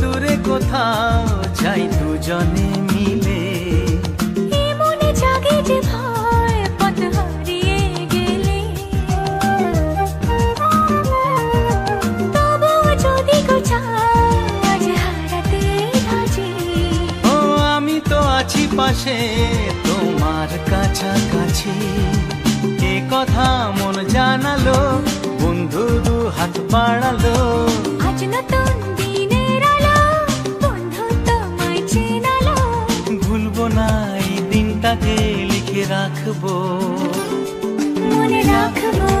দূরে কোথাও যাই দুজনে মিলে। মনে জাগে যে ভয় পথ হারিয়ে গেলে। তবুও যদি গো আজ হারাতে রাজি। ও আমি তো আছি পাশে তোমার কাছাকাছি। এ কথা মন জানালো বন্ধু দু হাত বাড়ালো। রাখব। মনে রাখব।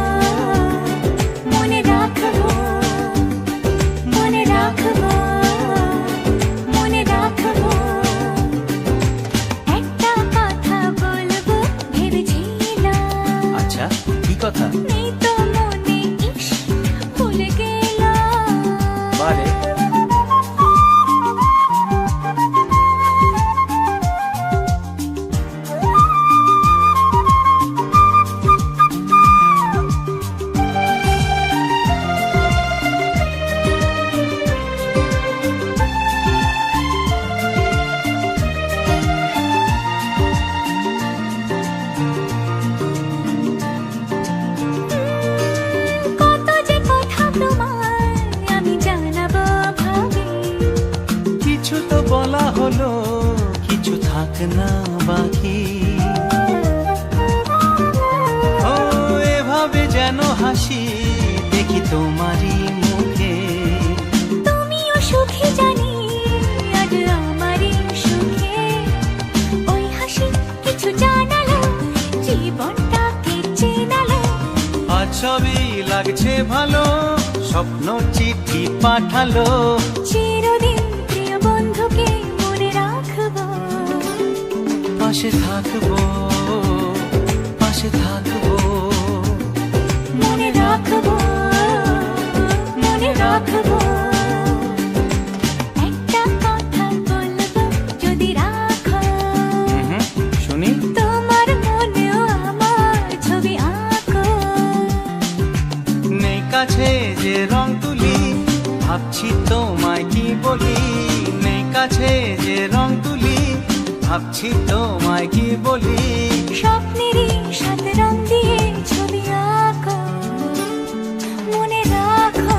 কিছু থাক না বাকি। ও এভাবে যেন হাসি দেখি তোমারই মুখে। তুমিও সুখী জানি আজ আমারই সুখে। ওই হাসি কিছু জানালো জীবনটাকে চেনালো। আজ সবই লাগছে ভালো স্বপ্ন চিঠি পাঠালো। চিরদিন পাশে থাকব পাশে থাকব। মনে রাখব মনে রাখব। কাছে যে রং তুলি ভাবছি তোমায় কি বলি। নেই কাছে যে রং ভাবছি তোমায় কি বলি? স্বপ্নেরই সাথে রং দিয়ে ছবি আঁকো। মনে রাখো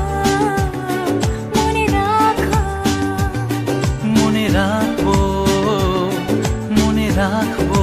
মনে রাখো। মনে রাখব মনে রাখব।